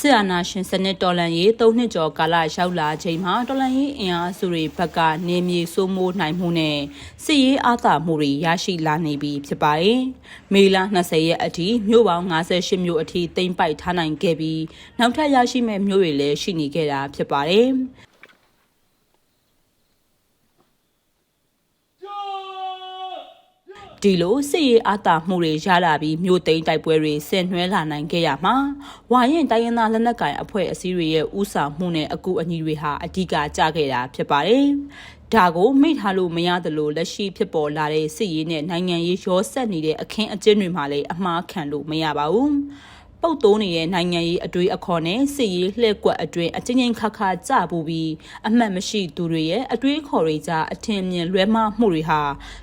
စစ်အာဏာရှင်စနစ်တော်လှန်ရေး၃နှစ်ကျော်ကာလရောက်လာချိန်မှာတော်လှန်ရေးအင်အားစုတွေဘက်ကနေမြေစိုးမိုးနိုင်မှုနဲ့စစ်ရေးအားသာမှုတွေရရှိလာနေပြီဖြစ်ပါတယ်။မေလ20ရက်အထိမြို့ပေါင်း58မြို့အထိတိမ့်ပိုက်ထားနိုင်ခဲ့ပြီးနောက်ထပ်ရရှိမဲ့မြို့တွေလည်းရှိနေခဲ့တာဖြစ်ပါတယ်။ ဒီလိုစစ်ရေးအားတာမှုတွေရလာပြီးမြို့သိမ်းတိုက်ပွဲတွေဆင်နွှဲလာနိုင်ခဲ့ရမှာဝါရင်တိုင်းရင်းသားလက်နက်ကိုင်အဖွဲ့အစည်းတွေရဲ့ဥဆောင်မှုနဲ့အကူအညီတွေဟာအဓိကကြခဲ့တာဖြစ်ပါတယ်။ဒါကိုမိထားလို့မရသလိုလက်ရှိဖြစ်ပေါ်လာတဲ့စစ်ရေးနဲ့နိုင်ငံရေးရောဆက်နေတဲ့အခင်းအကျင်းတွေမှာလည်းအမှားခံလို့မရပါဘူး။ ပုတ်တိုးနေတဲ့နိုင်ငံရေးအတွေ့အခေါ်နဲ့စစ်ရေးလှည့်ကွက်အတွင်းအချင်းချင်းခါခါကြပူပြီးအမှတ်မရှိသူတွေရဲ့အတွေ့အခေါ်တွေကြားအထင်မြင်လွဲမှားမှုတွေဟာ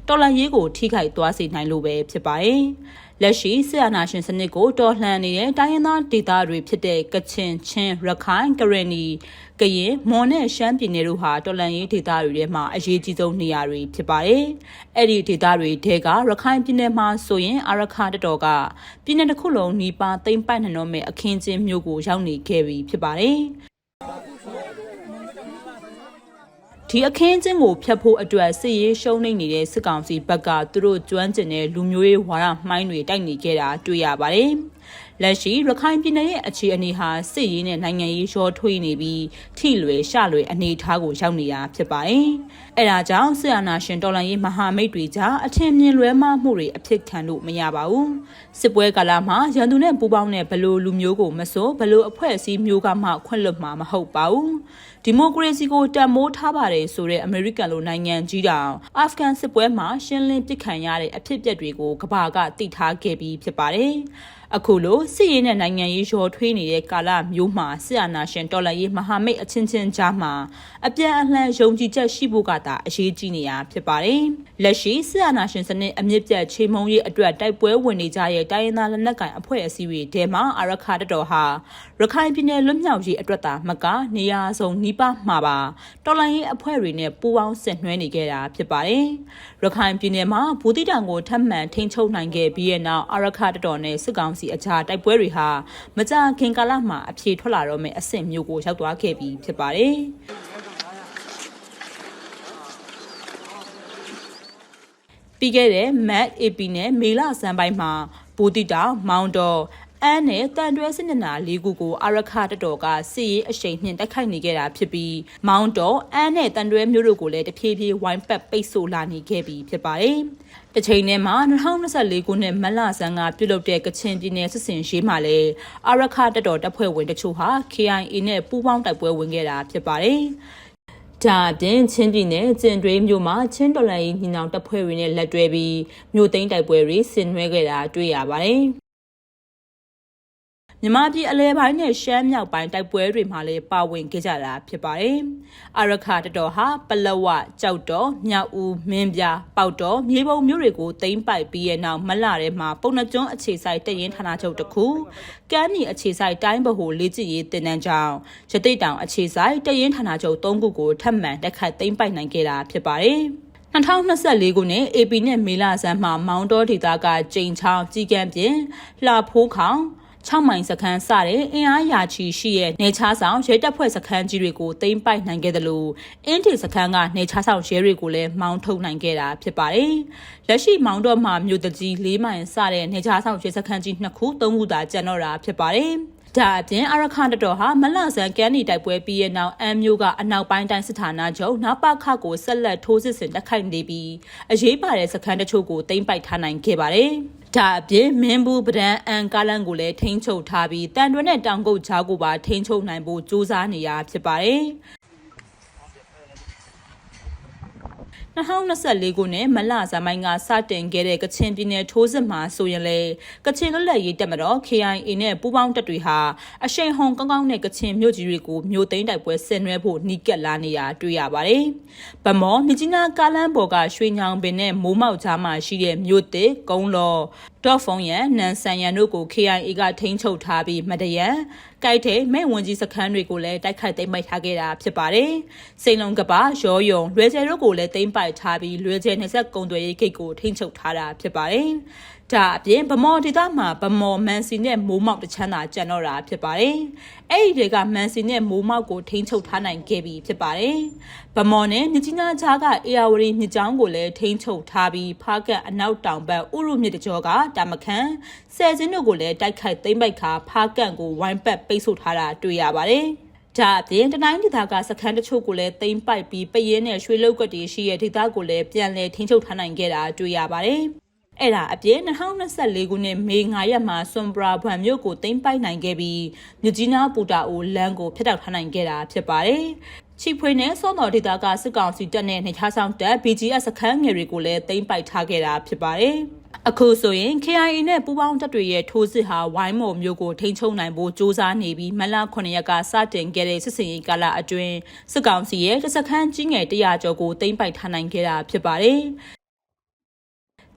တော်လှန်ရေးကိုထိခိုက်သွားစေနိုင်လို့ပဲဖြစ်ပါတယ်။ လက်ရှိဆီယနာရှင်စနစ်ကိုတော်လှန်နေတဲ့တိုင်းရင်းသားဒေသတွေဖြစ်တဲ့ကချင်ချင်းရခိုင်ကရင်နီကရင်မွန်နဲ့ရှမ်းပြည်နယ်တို့ဟာတော်လှန်ရေးဒေသတွေထဲမှာအရေးကြီးဆုံးနေရာတွေဖြစ်ပါတယ်။အဲ့ဒီဒေသတွေထဲကရခိုင်ပြည်နယ်မှာဆိုရင်အာရခတတော်ကပြည်နယ်တစ်ခုလုံးနီးပါးသိမ့်ပိုက်နှံတော့မဲ့အခင်းချင်းမျိုးကိုရောက်နေခဲ့ပြီဖြစ်ပါတယ်။ ဒီအခင်းချင်းကိုဖျက်ဖို့အတွက်စစ်ရေးရှုံးနေနေတဲ့စစ်ကောင်စီဘက်ကသူတို့ကျွမ်းကျင်တဲ့လူမျိုးရေးဝါဒမှိုင်းတွေတိုက်နေခဲ့တာတွေ့ရပါတယ်။လက်ရှိရခိုင်ပြည်နယ်ရဲ့အခြေအနေဟာစစ်ရေးနဲ့နိုင်ငံရေးရောထွေးနေပြီးထိလွယ်ရှလွယ်အနေအထားကိုရောက်နေတာဖြစ်ပါတယ်။အဲဒါကြောင့်ဆီယနာရှင်တော်လှန်ရေးမဟာမိတ်တွေကြားအထင်မြင်လွဲမှားမှုတွေအဖြစ်ခံလို့မရပါဘူး။စစ်ပွဲကာလမှာရန်သူနဲ့ပူးပေါင်းတဲ့ဘလို့လူမျိုးကိုမစိုးဘလို့အဖွဲ့အစည်းမျိုးကမှခွင့်လွတ်မှာမဟုတ်ပါဘူး။ ဒီမိုကရေစီကိုတန်မိုးထားပါတယ်ဆိုတဲ့အမေရိကန်လိုနိုင်ငံကြီးတောင်အာဖဂန်စစ်ပွဲမှာရှင်းလင်းပစ်ခံရတဲ့အဖြစ်အပျက်တွေကိုကဘာကသိထားခဲ့ပြီးဖြစ်ပါတယ်။အခုလိုစစ်ရေးနဲ့နိုင်ငံရေးရောထွေးနေတဲ့ကာလမျိုးမှာစစ်အာဏာရှင်တော်လှန်ရေးမဟာမိတ်အချင်းချင်းကြားမှာအပြန်အလှန်ယုံကြည်ချက်ရှိဖို့ကသာအရေးကြီးနေရဖြစ်ပါတယ်။လက်ရှိစစ်အာဏာရှင်စနစ်အမြင့်ပြတ်ချိန်မုံရေးအတွက်တိုက်ပွဲဝင်နေကြတဲ့တိုင်းရင်းသားလက်နက်ကိုင်အဖွဲ့အစည်းတွေထဲမှာအာရခတတော်ဟာရခိုင်ပြည်နယ်လွတ်မြောက်ရေးအတွက်သာမကနေရာဆုံးနှီးပါမှာပါတော်လှန်ရေးအဖွဲ့တွေနဲ့ပူးပေါင်းဆင်နွှဲနေခဲ့တာဖြစ်ပါတယ်။ရခိုင်ပြည်နယ်မှာဘူတိတောင်ကိုထပ်မံထိန်းချုပ်နိုင်ခဲ့ပြီးတဲ့နောက်အာရခတတော်နဲ့စစ်ကောင်စီအကြားတိုက်ပွဲတွေဟာမကြာခင်ကာလမှာအပြေထွက်လာတော့မယ့်အဆင့်မျိုးကိုရောက်သွားခဲ့ပြီးဖြစ်ပါတယ်။ပြီးခဲ့တဲ့ MAT AP နဲ့မေလစံပိုင်းမှာဘူတိတောင်မောင်တော် အန်းနဲ့တန်တွဲစစ်မျက်နှာလေးခုကိုအာရခတတော်ကစစ်ရေးအရှိန်နှင့်တိုက်ခိုက်နေခဲ့တာဖြစ်ပြီးမောင်တော်အန်းနဲ့တန်တွဲမျိုးတို့ကိုလည်းတဖြည်းဖြည်းဝိုင်းပတ်ပိတ်ဆို့လာနေခဲ့ပြီးဖြစ်ပါတယ်။တစ်ချိန်တည်းမှာ2024ခုနှစ်မလဆန်းကပြုလုပ်တဲ့ကချင်ပြည်နယ်စစ်စင်ရေးမှာလည်းအာရခတတော်တပ်ဖွဲ့ဝင်တချို့ဟာ KIA နဲ့ပူးပေါင်းတိုက်ပွဲဝင်ခဲ့တာဖြစ်ပါတယ်။ဒါအပြင်ချင်းပြည်နယ်ကျင်တွဲမြို့မှာချင်းတော်လိုင်းညီနောင်တပ်ဖွဲ့တွေနဲ့လက်တွဲပြီးမြို့သိမ်းတိုက်ပွဲတွေဆင်နွှဲခဲ့တာတွေ့ရပါတယ်။ မြမပြည်အလဲပိုင်းနဲ့ရှမ်းမြောက်ပိုင်းတိုက်ပွဲတွေမှာလည်းပါဝင်ခဲ့ကြတာဖြစ်ပါတယ်။အာရခတတော်ဟာပလဝကြောက်တော်မြောက်ဦးမင်းပြပေါက်တော်မြေပုံမျိုးတွေကိုတိမ့်ပိုက်ပြီးရဲ့နောက်မလထဲမှာပုံနှကျွန်းအခြေဆိုင်တရင်ဌာနချုပ်တစ်ခုကမ်းနီအခြေဆိုင်တိုင်းဗဟိုလေးကြည်ရေးတင်နန်းကြောင်ရတိတ်တောင်အခြေဆိုင်တရင်ဌာနချုပ်၃ခုကိုထပ်မံတက်ခတ်တိမ့်ပိုက်နိုင်ခဲ့တာဖြစ်ပါတယ်။2024ခုနှစ် AP နဲ့မေလဆန်းမှာမောင်းတော်ဒေသကကျိန်ချောင်းကြီးကမ်းပြင်လှဖိုးခေါင် 6မိုင်စခန်းစတဲ့အင်အားရာချီရှိရဲ့နေချားဆောင်ရဲတပ်ဖွဲ့စခန်းကြီးတွေကိုသိမ်းပိုက်နိုင်ခဲ့တယ်လို့အင်းတီစခန်းကနေချားဆောင်ရဲတွေကိုလည်းမောင်းထုတ်နိုင်ခဲ့တာဖြစ်ပါတယ်။လက်ရှိမောင်းတော့မှမြို့တကြီး၄မိုင်စတဲ့နေချားဆောင်ရဲစခန်းကြီးနှစ်ခုသုံးခုသာကျန်တော့တာဖြစ်ပါတယ်။ဒါအပြင်အရခန်တတော်ဟာမလဆန်ကန်နီတိုက်ပွဲပြီးရဲ့နောက်အမ်မျိုးကအနောက်ပိုင်းတိုင်းစစ်ဌာနချုပ်နပခကိုဆက်လက်ထိုးစစ်ဆင်တိုက်ခိုက်နေပြီးအရေးပါတဲ့စခန်းတချို့ကိုသိမ်းပိုက်ထားနိုင်ခဲ့ပါတယ်။ ဒါအပြင်မင်းဘူးပဒံအန်ကားလန်ကိုလည်းထိန်းချုပ်ထားပြီးတန်တွဲနဲ့တောင်ကုတ်ချားကိုပါထိန်းချုပ်နိုင်ဖို့ကြိုးစားနေရဖြစ်ပါတယ်။ 2024ခုနှစ်မလဇမိုင်းကစတင်ခဲ့တဲ့ကချင်ပြည်နယ်ထိုးစစ်မှာဆိုရင်လေကချင်လွတ်လပ်ရေးတပ်မတော် KIA နဲ့ပူးပေါင်းတပ်တွေဟာအရှိန်ဟုန်ကောင်းကောင်းနဲ့ကချင်မြို့ကြီးတွေကိုမြို့သိမ်းတိုက်ပွဲဆင်နွှဲဖို့နှီးကပ်လာနေတာတွေ့ရပါတယ်။ဗမောမြကြီးနားကားလမ်းပေါ်ကရွှေညောင်ပင်နဲ့မိုးမောက်ကြားမှာရှိတဲ့မြို့သစ်ကုန်းလောဒေါ့ဖုံရန်နန်ဆန်ရန်တို့ကို KIA ကထိန်းချုပ်ထားပြီးမတရန် ကိုက်တဲ့မဲ့ဝင်ကြီးစခန်းတွေကိုလည်းတိုက်ခိုက်သိမ်းပိုက်ထားခဲ့တာဖြစ်ပါတယ်။စိန်လုံးကပါရောယုံလွယ်ကျဲတို့ကိုလည်းသိမ်းပိုက်ထားပြီးလွယ်ကျဲနေဆက်ကုံသွယ်ရေးဂိတ်ကိုထိန်းချုပ်ထားတာဖြစ်ပါတယ်။ ဒါအပြင်ဗမော်ဒေသမှာဗမော်မန်စီနဲ့မိုးမောက်တချမ်းသာကျန်တော့တာဖြစ်ပါတယ်။အဲ့ဒီတွေကမန်စီနဲ့မိုးမောက်ကိုထိန်းချုပ်ထားနိုင်ခဲ့ပြီဖြစ်ပါတယ်။ဗမော်နဲ့မြကြီးနားကြားကအေယာဝတီမြစ်ကြောင်းကိုလည်းထိန်းချုပ်ထားပြီးဖားကတ်အနောက်တောင်ဘက်ဥရုမြစ်တကြောကတာမခန်ဆယ်စင်းတို့ကိုလည်းတိုက်ခိုက်သိမ်းပိုက်ခါဖားကတ်ကိုဝိုင်းပတ်ပိတ်ဆို့ထားတာတွေ့ရပါတယ်။ဒါအပြင်တနိုင်းဒေသကစခန်းတချို့ကိုလည်းတိမ့်ပိုက်ပြီးပရဲနဲ့ရွှေလုတ်ကတိရှိရဲ့ဒေသကိုလည်းပြန်လည်ထိန်းချုပ်ထားနိုင်ခဲ့တာတွေ့ရပါတယ်။ အဲ့ဒါအပြင်2024ခုနှစ်မေ9ရက်မှာဆွန်ဘရာဘွမ်မြို့ကိုတင်ပိုက်နိုင်ခဲ့ပြီးမြကြီးနားပူတာအိုလမ်းကိုဖျက်တောက်ထားနိုင်ခဲ့တာဖြစ်ပါတယ်။ချီဖွေနဲ့စောတော်ဒေတာကစစ်ကောင်စီတပ်နဲ့နေချားဆောင်တပ် BGS စခန်းငယ်တွေကိုလည်းတင်ပိုက်ထားခဲ့တာဖြစ်ပါတယ်။အခုဆိုရင် KIA နဲ့ပူးပေါင်းတပ်တွေရဲ့ထိုးစစ်ဟာဝိုင်းမော်မျိုးကိုထိန်းချုပ်နိုင်ဖို့စ조사နေပြီးမလ9ရက်ကစတင်ခဲ့တဲ့စစ်စင်ရေးကာလအတွင်းစစ်ကောင်စီရဲ့စခန်းကြီးငယ်100ကျော်ကိုတင်ပိုက်ထားနိုင်ခဲ့တာဖြစ်ပါတယ်။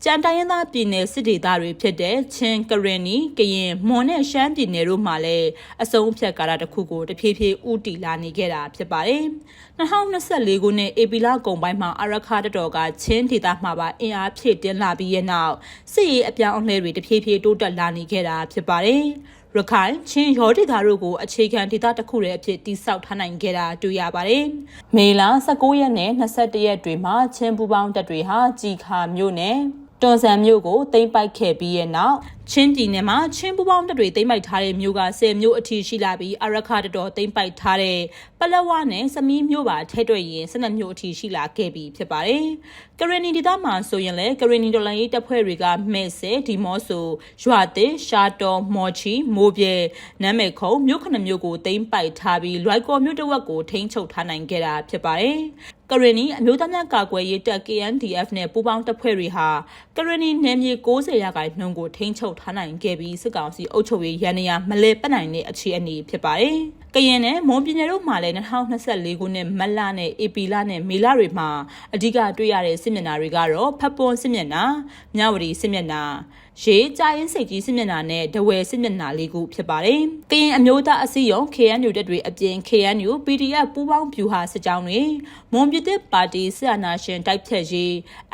ကြံတိုင်းရင်းသားပြည်နယ်စစ်ဒေသတွေဖြစ်တဲ့ချင်းကရင်နီကရင်မွန်နဲ့ရှမ်းပြည်နယ်တို့မှာလည်းအစုံဖြတ်ကာလတစ်ခုကိုတဖြည်းဖြည်းဥတီလာနေခဲ့တာဖြစ်ပါတယ်။2024ခုနှစ်ဧပြီလကုန်ပိုင်းမှာအရခါတတော်ကချင်းဒေသမှာပါအင်အားဖြည့်တင်းလာပြီးရဲ့နောက်စစ်ရေးအပြောင်းအလဲတွေတဖြည်းဖြည်းတိုးတက်လာနေခဲ့တာဖြစ်ပါတယ်။ရခိုင်ချင်းရောဒေသတို့ကိုအခြေခံဒေသတစ်ခုရဲ့အဖြစ်တိစောက်ထားနိုင်ခဲ့တာတွေ့ရပါတယ်။မေလ19ရက်နဲ့21ရက်တွေမှာချင်းပူပေါင်းတပ်တွေဟာជីခါမြို့နယ် တွန်ဆန်မြို့ကိုသိမ်းပိုက်ခဲ့ပြီးရဲ့နောက်ချင်းပြည်နယ်မှာချင်းပူပေါင်းတပ်တွေသိမ်းပိုက်ထားတဲ့မြို့က10မြို့အထိရှိလာပြီးအရခါတတော်သိမ်းပိုက်ထားတဲ့ပလက်ဝနဲ့စမီးမြို့ပါထဲတွေ့ရင်12မြို့အထိရှိလာခဲ့ပြီးဖြစ်ပါတယ်။ကရင်နီဒေသမှာဆိုရင်လည်းကရင်နီဒေါ်လာရေးတပ်ဖွဲ့တွေကမဲဆဲဒီမော့ဆိုရွာသစ်ရှာတော်မော်ချီမိုးပြဲနမ်းမဲခုံမြို့ခဏမြို့ကိုသိမ်းပိုက်ထားပြီးလွိုက်ကော်မြို့တစ်ဝက်ကိုထိန်းချုပ်ထားနိုင်ခဲ့တာဖြစ်ပါတယ်။ ကရင်နီအမျိုးသားများကာကွယ်ရေးတပ် KNDF နဲ့ပူးပေါင်းတပ်ဖွဲ့တွေဟာကရင်နီနယ်မြေ60ရာခိုင်နှုန်းကိုထိန်းချုပ်ထားနိုင်ခဲ့ပြီးစစ်ကောင်စီအုပ်ချုပ်ရေးရန်နေရမလဲပတ်နိုင်တဲ့အခြေအနေဖြစ်ပါတယ်။ကရင်နဲ့မွန်ပြည်နယ်တို့မှာလည်း2024ခုနှစ်မတ်လနဲ့ဧပြီလနဲ့မေလတွေမှာအဓိကတွေ့ရတဲ့စစ်မျက်နှာတွေကတော့ဖက်ပွန်စစ်မျက်နှာမြဝတီစစ်မျက်နှာ ရေကြာရင်စိတ်ကြီးစစ်မျက်နှာနဲ့ဒဝယ်စစ်မျက်နှာလေးခုဖြစ်ပါတယ်။ကရင်အမျိုးသားအစည်းအရုံး KNU တပ်တွေအပြင် KNU PDF ပူးပေါင်းဗျူဟာစစ်ကြောင်းတွေမွန်ပြည်သစ်ပါတီစစ်အာဏာရှင်တိုက်ဖြတ်ရေး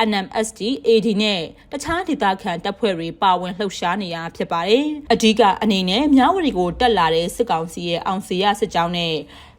NMSD AD နဲ့တခြားဒေသခံတပ်ဖွဲ့တွေပါဝင်လှုပ်ရှားနေရဖြစ်ပါတယ်။အဓိကအနေနဲ့မြဝတီကိုတက်လာတဲ့စစ်ကောင်စီရဲ့အောင်စီရစစ်ကြောင်းနဲ့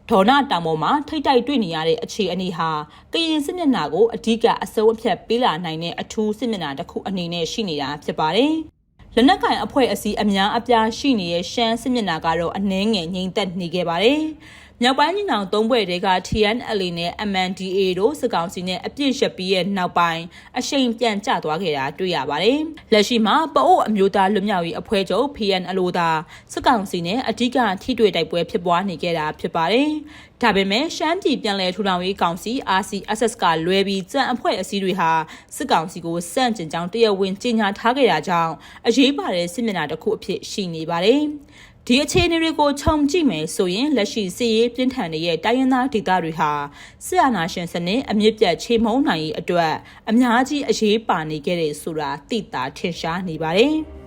ဒေါ်နာတောင်ပေါ်မှာထိတ်တိုက်တွေ့နေရတဲ့အခြေအနေဟာကရင်စစ်မျက်နှာကိုအဓိကအစိုးအဖြတ်ပေးလာနိုင်တဲ့အထူးစစ်မျက်နှာတစ်ခုအနေနဲ့ရှိနေတာဖြစ်ပါတယ်။လက်နက်ကင်အဖွဲ့အစည်းအများအပြားရှိနေတဲ့ရှမ်းစစ်မျက်နှာကတော့အနှဲငယ်ငြိမ်သက်နေခဲ့ပါတယ်။ မြောက်ပိုင်းညီနောင်သုံးဘွဲ့တွေက TNLA နဲ့ MNDA တို့စစ်ကောင်စီနဲ့အပြစ်ရှက်ပြီးရဲ့နောက်ပိုင်းအရှိန်ပြန်ကျသွားခဲ့တာတွေ့ရပါတယ်။လက်ရှိမှာပအို့အမျိုးသားလွတ်မြောက်ရေးအဖွဲ့ချုပ် PNLO သာစစ်ကောင်စီနဲ့အဓိကထိတွေ့တိုက်ပွဲဖြစ်ပွားနေခဲ့တာဖြစ်ပါတယ်။ဒါပေမဲ့ရှမ်းပြည်ပြည်လဲထူထောင်ရေးကောင်စီ RCSS ကလွဲပြီးကြံအဖွဲ့အစည်းတွေဟာစစ်ကောင်စီကိုစန့်ကျင်ကြောင်းတရားဝင်ကြေညာထားခဲ့တာကြောင့်အရေးပါတဲ့စစ်မျက်နှာတစ်ခုအဖြစ်ရှိနေပါတယ်။ ဒီအခြေအနေတွေကိုခြုံကြည့်မယ်ဆိုရင်လက်ရှိစစ်ရေးပြင်းထန်နေတဲ့တိုင်းရင်းသားဒေသတွေဟာစစ်အာဏာရှင်စနစ်အမြင့်ပြတ်ချေမှုန်းနိုင်ရေးအတွက်အများကြီးအရေးပါနေခဲ့တယ်ဆိုတာသိတာထင်ရှားနေပါတယ်။